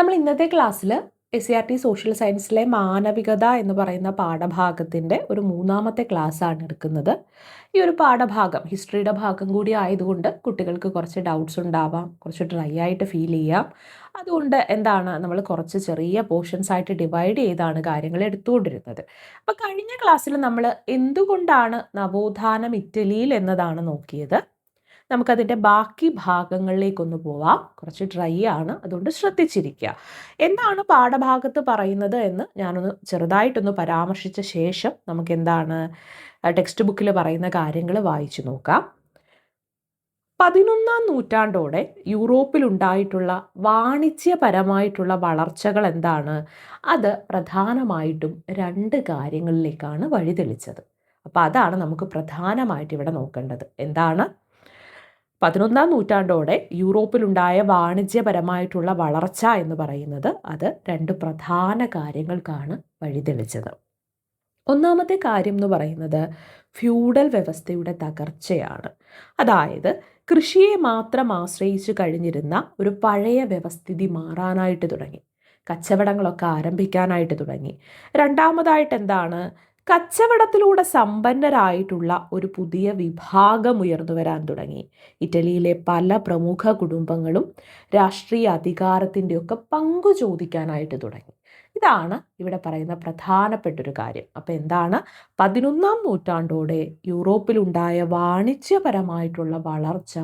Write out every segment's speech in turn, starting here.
നമ്മൾ ഇന്നത്തെ ക്ലാസ്സിൽ S C R T social സയൻസിലെ മാനവികത എന്ന് പറയുന്ന പാഠഭാഗത്തിന്റെ ഒരു മൂന്നാമത്തെ ക്ലാസ്സാണ് എടുക്കുന്നത്. ഈ ഒരു പാഠഭാഗം ഹിസ്റ്ററിയുടെ ഭാഗം കൂടി ആയതുകൊണ്ട് കുട്ടികൾക്ക് കുറച്ച് ഡൗട്ട്സ് ഉണ്ടാവാം കുറച്ച് ഡ്രൈ ആയിട്ട് ഫീൽ ചെയ്യാം. അതുകൊണ്ട് എന്താണ് നമ്മൾ കുറച്ച് ചെറിയ പോർഷൻസ് ആയിട്ട് ഡിവൈഡ് ചെയ്താണ് കാര്യങ്ങൾ എടുത്തുകൊണ്ടിരുന്നത്. അപ്പോൾ കഴിഞ്ഞ ക്ലാസ്സിൽ നമ്മൾ എന്തുകൊണ്ടാണ് നവോത്ഥാനം ഇറ്റലിയിൽ എന്നതാണ് നോക്കിയത്? നമുക്കതിന്റെ ബാക്കി ഭാഗങ്ങളിലേക്കൊന്ന് പോവാം. കുറച്ച് ഡ്രൈ ആണ്. അതുകൊണ്ട് ശ്രദ്ധിച്ചിരിക്കുക എന്താണ് പാഠഭാഗത്ത് പറയുന്നത് എന്ന് ഞാനൊന്ന് ചെറുതായിട്ടൊന്ന് പരാമർശിച്ച ശേഷം നമുക്ക് എന്താണ് ടെക്സ്റ്റ് ബുക്കിൽ പറയുന്ന കാര്യങ്ങൾ വായിച്ചു നോക്കാം. പതിനൊന്നാം നൂറ്റാണ്ടോടെ യൂറോപ്പിലുണ്ടായിട്ടുള്ള വാണിജ്യപരമായിട്ടുള്ള വളർച്ചകൾ എന്താണ്? അത് പ്രധാനമായിട്ടും രണ്ട് കാര്യങ്ങളിലേക്കാണ് വഴിതെളിച്ചത്. അപ്പോൾ അതാണ് നമുക്ക് പ്രധാനമായിട്ട് ഇവിടെ നോക്കേണ്ടത്. എന്താണ്? പതിനൊന്നാം നൂറ്റാണ്ടോടെ യൂറോപ്പിലുണ്ടായ വാണിജ്യപരമായിട്ടുള്ള വളർച്ച എന്ന് പറയുന്നത് അത് രണ്ട് പ്രധാന കാര്യങ്ങൾക്കാണ് വഴിതെളിച്ചത്. ഒന്നാമത്തെ കാര്യം എന്ന് പറയുന്നത് ഫ്യൂഡൽ വ്യവസ്ഥയുടെ തകർച്ചയാണ്. അതായത് കൃഷിയെ മാത്രം ആശ്രയിച്ച് കഴിഞ്ഞിരുന്ന ഒരു പഴയ വ്യവസ്ഥിതി മാറാനായിട്ട് തുടങ്ങി. കച്ചവടങ്ങളൊക്കെ ആരംഭിക്കാനായിട്ട് തുടങ്ങി. രണ്ടാമതായിട്ട് എന്താണ്? കച്ചവടത്തിലൂടെ സമ്പന്നരായിട്ടുള്ള ഒരു പുതിയ വിഭാഗം ഉയർന്നു വരാൻ തുടങ്ങി. ഇറ്റലിയിലെ പല പ്രമുഖ കുടുംബങ്ങളും രാഷ്ട്രീയ അധികാരത്തിന്റെയൊക്കെ പങ്കു ചോദിക്കാനായിട്ട് തുടങ്ങി. ഇതാണ് ഇവിടെ പറയുന്ന പ്രധാനപ്പെട്ടൊരു കാര്യം. അപ്പോൾ എന്താണ്? പതിനൊന്നാം നൂറ്റാണ്ടോടെ യൂറോപ്പിലുണ്ടായ വാണിജ്യപരമായിട്ടുള്ള വളർച്ച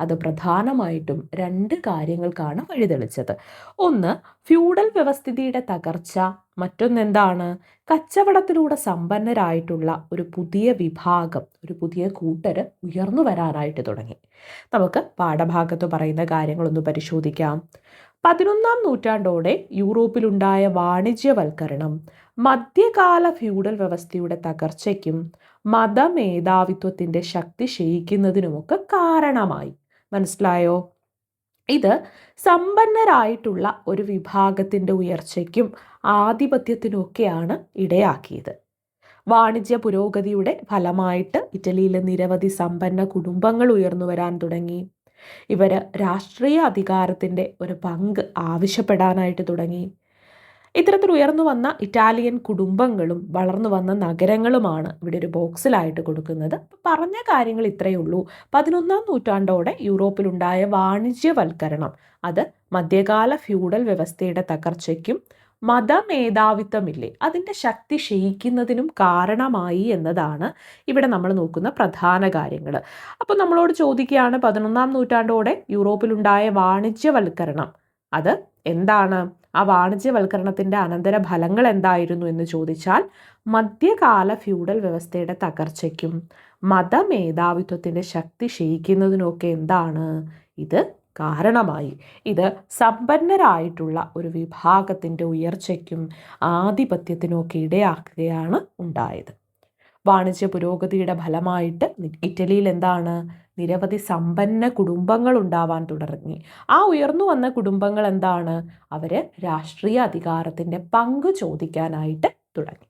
അത് പ്രധാനമായിട്ടും രണ്ട് കാര്യങ്ങൾക്കാണ് വഴിതെളിച്ചത്. ഒന്ന് ഫ്യൂഡൽ വ്യവസ്ഥിതിയുടെ തകർച്ച. മറ്റൊന്നെന്താണ്? കച്ചവടത്തിലൂടെ സമ്പന്നരായിട്ടുള്ള ഒരു പുതിയ വിഭാഗം ഒരു പുതിയ കൂട്ടര് ഉയർന്നു വരാനായിട്ട് തുടങ്ങി. നമുക്ക് പാഠഭാഗത്ത് പറയുന്ന കാര്യങ്ങളൊന്ന് പരിശോധിക്കാം. പതിനൊന്നാം നൂറ്റാണ്ടോടെ യൂറോപ്പിലുണ്ടായ വാണിജ്യവൽക്കരണം മധ്യകാല ഫ്യൂഡൽ വ്യവസ്ഥയുടെ തകർച്ചയ്ക്കും മതമേധാവിത്വത്തിന്റെ ശക്തി ക്ഷയിക്കുന്നതിനുമൊക്കെ കാരണമായി. മനസ്സിലായോ? ഇത് സമ്പന്നരായിട്ടുള്ള ഒരു വിഭാഗത്തിന്റെ ഉയർച്ചയ്ക്കും ആധിപത്യത്തിനുമൊക്കെയാണ് ഇടയാക്കിയത്. വാണിജ്യ പുരോഗതിയുടെ ഫലമായിട്ട് ഇറ്റലിയിലെ നിരവധി സമ്പന്ന കുടുംബങ്ങൾ ഉയർന്നു വരാൻ തുടങ്ങി. ഇവർ രാഷ്ട്രീയ അധികാരത്തിന്റെ ഒരു പങ്ക് ആവശ്യപ്പെടാനായിട്ട് തുടങ്ങി. ഇത്തരത്തിൽ ഉയർന്നു വന്ന ഇറ്റാലിയൻ കുടുംബങ്ങളും വളർന്നു വന്ന നഗരങ്ങളുമാണ് ഇവിടെ ഒരു ബോക്സിലായിട്ട് കൊടുക്കുന്നത്. പറഞ്ഞ കാര്യങ്ങൾ ഇത്രയേ ഉള്ളൂ. പതിനൊന്നാം നൂറ്റാണ്ടോടെ യൂറോപ്പിലുണ്ടായ വാണിജ്യവൽക്കരണം അത് മധ്യകാല ഫ്യൂഡൽ വ്യവസ്ഥയുടെ തകർച്ചയ്ക്കും മതമേധാവിത്വമില്ലേ? അതിന്റെ ശക്തി ക്ഷയിക്കുന്നതിനും കാരണമായി എന്നതാണ് ഇവിടെ നമ്മൾ നോക്കുന്ന പ്രധാന കാര്യങ്ങൾ. അപ്പോൾ നമ്മളോട് ചോദിക്കുകയാണ് പതിനൊന്നാം നൂറ്റാണ്ടോടെ യൂറോപ്പിലുണ്ടായ വാണിജ്യവൽക്കരണം അത് എന്താണ്? ആ വാണിജ്യവൽക്കരണത്തിന്റെ അനന്തര ഫലങ്ങൾ എന്തായിരുന്നു എന്ന് ചോദിച്ചാൽ മധ്യകാല ഫ്യൂഡൽ വ്യവസ്ഥയുടെ തകർച്ചയ്ക്കും മതമേധാവിത്വത്തിന്റെ ശക്തി ക്ഷയിക്കുന്നതിനൊക്കെ എന്താണ്? ഇത് കാരണമായി. ഇത് സമ്പന്നരായിട്ടുള്ള ഒരു വിഭാഗത്തിന്റെ ഉയർച്ചയ്ക്കും ആധിപത്യത്തിനുമൊക്കെ ഇടയാക്കുകയാണ് ഉണ്ടായത്. വാണിജ്യ പുരോഗതിയുടെ ഫലമായിട്ട് ഇറ്റലിയിൽ എന്താണ്? നിരവധി സമ്പന്ന കുടുംബങ്ങൾ ഉണ്ടാവാൻ തുടങ്ങി ആ ഉയർന്നു വന്ന കുടുംബങ്ങൾ എന്താണ്? അവർ രാഷ്ട്രീയ അധികാരത്തിന്റെ പങ്ക് ചോദിക്കാനായിട്ട് തുടങ്ങി.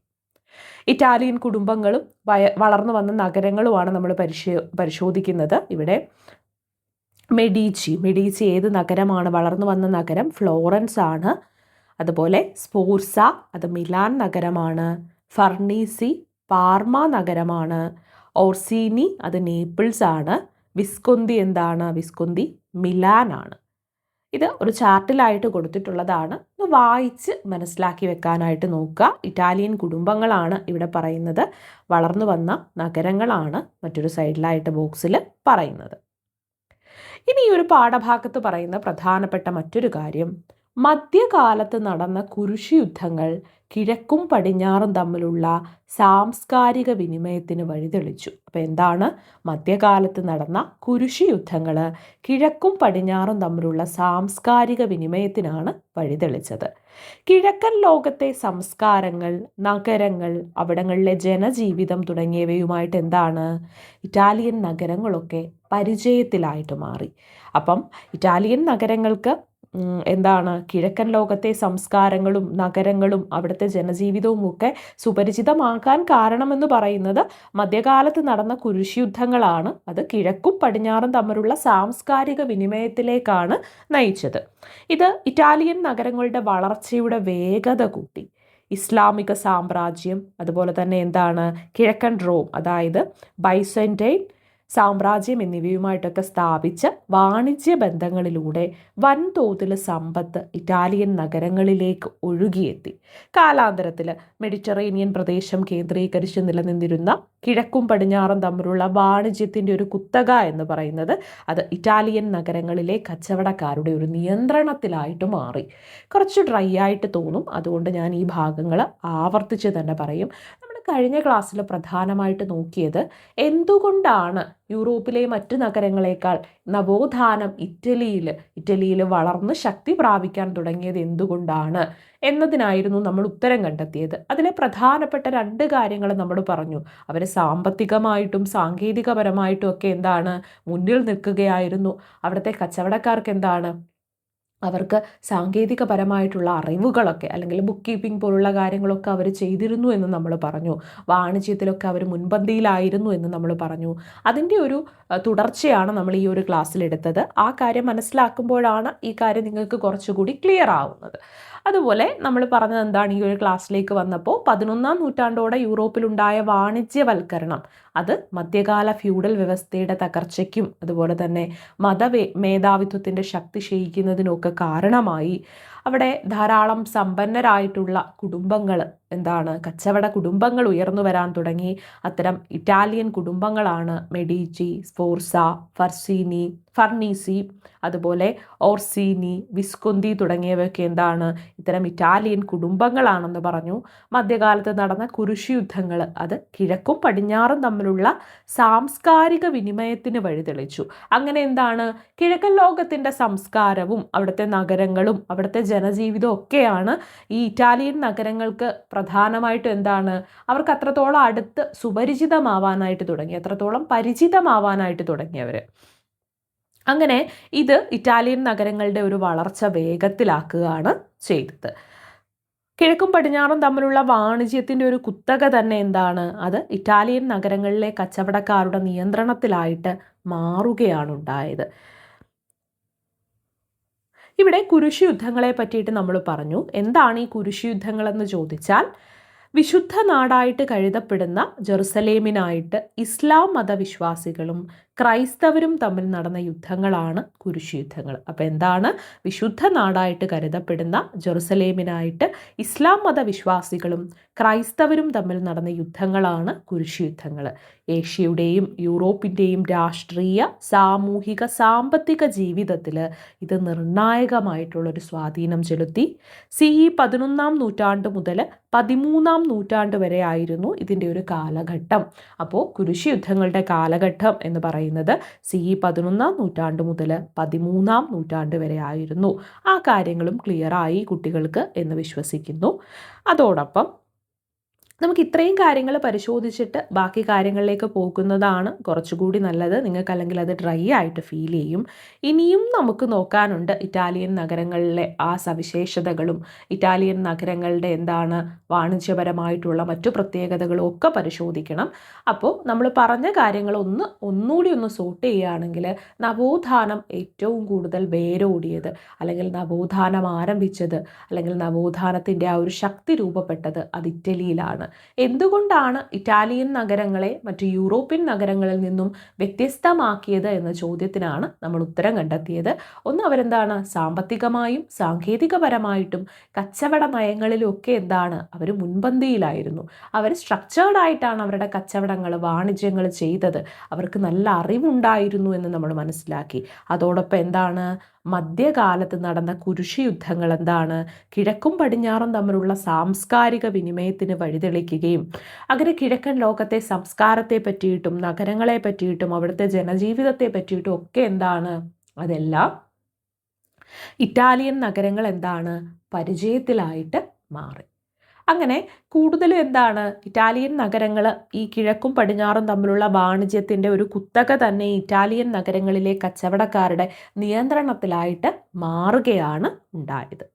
ഇറ്റാലിയൻ കുടുംബങ്ങളും വളർന്നു വന്ന നഗരങ്ങളുമാണ് നമ്മൾ പരിശോ പരിശോധിക്കുന്നത്. ഇവിടെ മെഡീച്ചി. മെഡീച്ചി ഏത് നഗരമാണ്? വളർന്നു വന്ന നഗരം ഫ്ലോറൻസ് ആണ്. അതുപോലെ സ്പോർസ അത് മിലാൻ നഗരമാണ്. ഫർണീസി പാർമ നഗരമാണ്. ഓർസീനി അത് നേപ്പിൾസ് ആണ്. വിസ്കുന്തി എന്താണ്? വിസ്കുന്തി മിലാൻ ആണ്. ഇത് ഒരു ചാർട്ടിലായിട്ട് കൊടുത്തിട്ടുള്ളതാണ്. ഒന്ന് വായിച്ച് മനസ്സിലാക്കി വെക്കാനായിട്ട് നോക്കുക. ഇറ്റാലിയൻ കുടുംബങ്ങളാണ് ഇവിടെ പറയുന്നത്. വളർന്നു വന്ന നഗരങ്ങളാണ് മറ്റൊരു സൈഡിലായിട്ട് ബോക്സിൽ പറയുന്നത്. ഇനി ഈ ഒരു പാഠഭാഗത്ത് പറയുന്ന പ്രധാനപ്പെട്ട മറ്റൊരു കാര്യം. മധ്യകാലത്ത് നടന്ന കുരിശി യുദ്ധങ്ങൾ കിഴക്കും പടിഞ്ഞാറും തമ്മിലുള്ള സാംസ്കാരിക വിനിമയത്തിന് വഴിതെളിച്ചു. അപ്പോൾ എന്താണ്? മധ്യകാലത്ത് നടന്ന കുരിശി യുദ്ധങ്ങൾ കിഴക്കും പടിഞ്ഞാറും തമ്മിലുള്ള സാംസ്കാരിക വിനിമയത്തിനാണ് വഴിതെളിച്ചത്. കിഴക്കൻ ലോകത്തെ സംസ്കാരങ്ങൾ നഗരങ്ങൾ അവിടങ്ങളിലെ ജനജീവിതം തുടങ്ങിയവയുമായിട്ട് എന്താണ്? ഇറ്റാലിയൻ നഗരങ്ങളൊക്കെ പരിചയത്തിലായിട്ട് മാറി. അപ്പം ഇറ്റാലിയൻ നഗരങ്ങൾക്ക് എന്താണ്? കിഴക്കൻ ലോകത്തെ സംസ്കാരങ്ങളും നഗരങ്ങളും അവിടുത്തെ ജനജീവിതവും ഒക്കെ സുപരിചിതമാക്കാൻ കാരണമെന്ന് പറയുന്നത് മധ്യകാലത്ത് നടന്ന കുരിശുദ്ധങ്ങളാണ് അത് കിഴക്കും പടിഞ്ഞാറും തമ്മിലുള്ള സാംസ്കാരിക വിനിമയത്തിലേക്കാണ് നയിച്ചത്. ഇത് ഇറ്റാലിയൻ നഗരങ്ങളുടെ വളർച്ചയുടെ വേഗത കൂട്ടി. ഇസ്ലാമിക സാമ്രാജ്യം അതുപോലെ തന്നെ എന്താണ്? കിഴക്കൻ റോം അതായത് ബൈസന്റൈൻ സാമ്രാജ്യം എന്നിവയുമായിട്ടൊക്കെ സ്ഥാപിച്ച വാണിജ്യ ബന്ധങ്ങളിലൂടെ വൻതോതിൽ സമ്പത്ത് ഇറ്റാലിയൻ നഗരങ്ങളിലേക്ക് ഒഴുകിയെത്തി. കാലാന്തരത്തിൽ മെഡിറ്ററേനിയൻ പ്രദേശം കേന്ദ്രീകരിച്ച് നിലനിന്നിരുന്ന കിഴക്കും പടിഞ്ഞാറും തമ്മിലുള്ള വാണിജ്യത്തിന്റെ ഒരു കുത്തക എന്ന് പറയുന്നത് അത് ഇറ്റാലിയൻ നഗരങ്ങളിലെ കച്ചവടക്കാരുടെ ഒരു നിയന്ത്രണത്തിലായിട്ട് മാറി. കുറച്ച് ഡ്രൈ ആയിട്ട് തോന്നും. അതുകൊണ്ട് ഞാൻ ഈ ഭാഗങ്ങൾ ആവർത്തിച്ച് തന്നെ പറയും. കഴിഞ്ഞ ക്ലാസ്സിൽ പ്രധാനമായിട്ട് നോക്കിയത് എന്തുകൊണ്ടാണ് യൂറോപ്പിലെ മറ്റു നഗരങ്ങളെക്കാൾ നവോത്ഥാനം ഇറ്റലിയിൽ ഇറ്റലിയിൽ വളർന്ന് ശക്തി പ്രാപിക്കാൻ തുടങ്ങിയത് എന്തുകൊണ്ടാണ് എന്നതിനായിരുന്നു നമ്മൾ ഉത്തരം കണ്ടെത്തിയത്. അതിലെ പ്രധാനപ്പെട്ട രണ്ട് കാര്യങ്ങൾ നമ്മൾ പറഞ്ഞു. അവർ സാമ്പത്തികമായിട്ടും സാങ്കേതികപരമായിട്ടും ഒക്കെ എന്താണ് മുന്നിൽ നിൽക്കുകയായിരുന്നു. അവിടുത്തെ കച്ചവടക്കാർക്ക് എന്താണ് അവർക്ക് സാങ്കേതികപരമായിട്ടുള്ള അറിവുകളൊക്കെ അല്ലെങ്കിൽ ബുക്ക് കീപ്പിംഗ് പോലുള്ള കാര്യങ്ങളൊക്കെ അവർ ചെയ്തിരുന്നു എന്ന് നമ്മൾ പറഞ്ഞു. വാണിജ്യത്തിലൊക്കെ അവർ മുൻപന്തിയിലായിരുന്നു എന്ന് നമ്മൾ പറഞ്ഞു. അതിന്റെ ഒരു തുടർച്ചയാണ് നമ്മൾ ഈ ഒരു ക്ലാസ്സിൽ എടുത്തത്. ആ കാര്യം മനസ്സിലാക്കുമ്പോഴാണ് ഈ കാര്യം നിങ്ങൾക്ക് കുറച്ചുകൂടി ക്ലിയർ ആവുന്നത്. അതുപോലെ നമ്മൾ പറഞ്ഞത് എന്താണ്? ഈ ഒരു ക്ലാസ്സിലേക്ക് വന്നപ്പോൾ പതിനൊന്നാം നൂറ്റാണ്ടോടെ യൂറോപ്പിലുണ്ടായ വാണിജ്യവൽക്കരണം. അത് മധ്യകാല ഫ്യൂഡൽ വ്യവസ്ഥയുടെ തകർച്ചയ്ക്കും അതുപോലെ തന്നെ മത മേധാവിത്വത്തിന്റെ ശക്തി ക്ഷയിക്കുന്നതിനൊക്കെ കാരണമായി. അവിടെ ധാരാളം സമ്പന്നരായിട്ടുള്ള കുടുംബങ്ങൾ എന്താണ് കച്ചവട കുടുംബങ്ങൾ ഉയർന്നു വരാൻ തുടങ്ങി. അത്തരം ഇറ്റാലിയൻ കുടുംബങ്ങളാണ് മെഡീച്ചി സ്പോർസ ഫർസീനി ഫർണീസി അതുപോലെ ഓർസീനി വിസ്കുന്തി തുടങ്ങിയവയൊക്കെ എന്താണ് ഇത്തരം ഇറ്റാലിയൻ കുടുംബങ്ങളാണെന്ന് പറഞ്ഞു. മധ്യകാലത്ത് നടന്ന കുരിശി യുദ്ധങ്ങൾ അത് കിഴക്കും പടിഞ്ഞാറും തമ്മിലുള്ള സാംസ്കാരിക വിനിമയത്തിന് വഴിതെളിച്ചു. അങ്ങനെ എന്താണ് കിഴക്കൻ ലോകത്തിന്റെ സംസ്കാരവും അവിടുത്തെ നഗരങ്ങളും അവിടുത്തെ ജനജീവിതവും ഒക്കെയാണ് ഈ ഇറ്റാലിയൻ നഗരങ്ങൾക്ക് പ്രധാനമായിട്ട് എന്താണ്? അവർക്ക് അത്രത്തോളം അടുത്ത് സുപരിചിതമാവാനായിട്ട് തുടങ്ങി അത്രത്തോളം പരിചിതമാവാനായിട്ട് തുടങ്ങിയവർ അങ്ങനെ ഇത് ഇറ്റാലിയൻ നഗരങ്ങളുടെ ഒരു വളർച്ച വേഗത്തിലാക്കുകയാണ് ചെയ്തത്. കിഴക്കും പടിഞ്ഞാറും തമ്മിലുള്ള വാണിജ്യത്തിന്റെ ഒരു കുത്തക തന്നെ എന്താണ്? അത് ഇറ്റാലിയൻ നഗരങ്ങളിലെ കച്ചവടക്കാരുടെ നിയന്ത്രണത്തിലായിട്ട് മാറുകയാണ് ഉണ്ടായത്. ഇവിടെ കുരിശു യുദ്ധങ്ങളെ പറ്റിയിട്ട് നമ്മൾ പറഞ്ഞു. എന്താണ് ഈ കുരിശു യുദ്ധങ്ങളെന്ന് ചോദിച്ചാൽ വിശുദ്ധ നാടായിട്ട് കരുതപ്പെടുന്ന ജെറുസലേമിനായിട്ട് ഇസ്ലാം മതവിശ്വാസികളും ക്രൈസ്തവരും തമ്മിൽ നടന്ന യുദ്ധങ്ങളാണ് കുരിശു യുദ്ധങ്ങൾ അപ്പോൾ എന്താണ്? വിശുദ്ധ നാടായിട്ട് കരുതപ്പെടുന്ന ജെറുസലേമിനായിട്ട് ഇസ്ലാം മതവിശ്വാസികളും ക്രൈസ്തവരും തമ്മിൽ നടന്ന യുദ്ധങ്ങളാണ് കുരിശു യുദ്ധങ്ങൾ ഏഷ്യയുടെയും യൂറോപ്പിന്റെയും രാഷ്ട്രീയ സാമൂഹിക സാമ്പത്തിക ജീവിതത്തിൽ ഇത് നിർണായകമായിട്ടുള്ളൊരു സ്വാധീനം ചെലുത്തി. സി ഇ പതിനൊന്നാം നൂറ്റാണ്ട് മുതൽ പതിമൂന്നാം നൂറ്റാണ്ട് വരെ ആയിരുന്നു ഇതിന്റെ ഒരു കാലഘട്ടം. അപ്പോൾ കുരിശു യുദ്ധങ്ങളുടെ കാലഘട്ടം എന്ന് പറയുന്നത് സി ഇ പതിനൊന്നാം നൂറ്റാണ്ട് മുതൽ പതിമൂന്നാം നൂറ്റാണ്ട് വരെ ആയിരുന്നു. ആ കാര്യങ്ങളും ക്ലിയറായി കുട്ടികൾക്ക് എന്ന് വിശ്വസിക്കുന്നു. അതോടൊപ്പം നമുക്ക് ഇത്രയും കാര്യങ്ങൾ പരിശോധിച്ചിട്ട് ബാക്കി കാര്യങ്ങളിലേക്ക് പോകുന്നതാണ് കുറച്ചുകൂടി നല്ലത്. നിങ്ങൾക്ക് അല്ലെങ്കിൽ അത് ഡ്രൈ ആയിട്ട് ഫീൽ ചെയ്യും. ഇനിയും നമുക്ക് നോക്കാനുണ്ട് ഇറ്റാലിയൻ നഗരങ്ങളിലെ ആ സവിശേഷതകളും ഇറ്റാലിയൻ നഗരങ്ങളുടെ എന്താണ് വാണിജ്യപരമായിട്ടുള്ള മറ്റു പ്രത്യേകതകളും ഒക്കെ പരിശോധിക്കണം. അപ്പോൾ നമ്മൾ പറഞ്ഞ കാര്യങ്ങൾ ഒന്ന് ഒന്നുകൂടി ഒന്ന് സോട്ട് ചെയ്യുകയാണെങ്കിൽ നവോത്ഥാനം ഏറ്റവും കൂടുതൽ വേരോടിയത് അല്ലെങ്കിൽ നവോത്ഥാനം ആരംഭിച്ചത് അല്ലെങ്കിൽ നവോത്ഥാനത്തിന്റെ ആ ഒരു ശക്തി രൂപപ്പെട്ടത് അത് ഇറ്റലിയിലാണ്. എന്തുകൊണ്ടാണ് ഇറ്റാലിയൻ നഗരങ്ങളെ മറ്റ് യൂറോപ്യൻ നഗരങ്ങളിൽ നിന്നും വ്യത്യസ്തമാക്കിയത് എന്ന ചോദ്യത്തിനാണ് നമ്മൾ ഉത്തരം കണ്ടെത്തിയത്. ഒന്ന് അവരെന്താണ്? സാമ്പത്തികമായും സാങ്കേതികപരമായിട്ടും കച്ചവട നയങ്ങളിലും ഒക്കെ എന്താണ്? അവർ മുൻപന്തിയിലായിരുന്നു. അവർ സ്ട്രക്ചേർഡ് ആയിട്ടാണ് അവരുടെ കച്ചവടങ്ങൾ വാണിജ്യങ്ങൾ ചെയ്തത്. അവർക്ക് നല്ല അറിവുണ്ടായിരുന്നു എന്ന് നമ്മൾ മനസ്സിലാക്കി. അതോടൊപ്പം എന്താണ്? മധ്യകാലത്ത് നടന്ന കുരിശുയുദ്ധങ്ങൾ എന്താണ്? കിഴക്കും പടിഞ്ഞാറും തമ്മിലുള്ള സാംസ്കാരിക വിനിമയത്തിന് വഴിതെളിക്കുകയും അങ്ങനെ കിഴക്കൻ ലോകത്തെ സംസ്കാരത്തെ പറ്റിയിട്ടും നഗരങ്ങളെ പറ്റിയിട്ടും അവിടുത്തെ ജനജീവിതത്തെ പറ്റിയിട്ടും ഒക്കെ എന്താണ്? അതെല്ലാം ഇറ്റാലിയൻ നഗരങ്ങൾ എന്താണ്? പരിചയത്തിലായിട്ട് മാറി. അങ്ങനെ കൂടുതലും എന്താണ്? ഇറ്റാലിയൻ നഗരങ്ങൾ ഈ കിഴക്കും പടിഞ്ഞാറും തമ്മിലുള്ള വാണിജ്യത്തിന്റെ ഒരു കുത്തക തന്നെ ഇറ്റാലിയൻ നഗരങ്ങളിലെ കച്ചവടക്കാരുടെ നിയന്ത്രണത്തിലായിട്ട് മാറുകയാണ് ഉണ്ടായത്.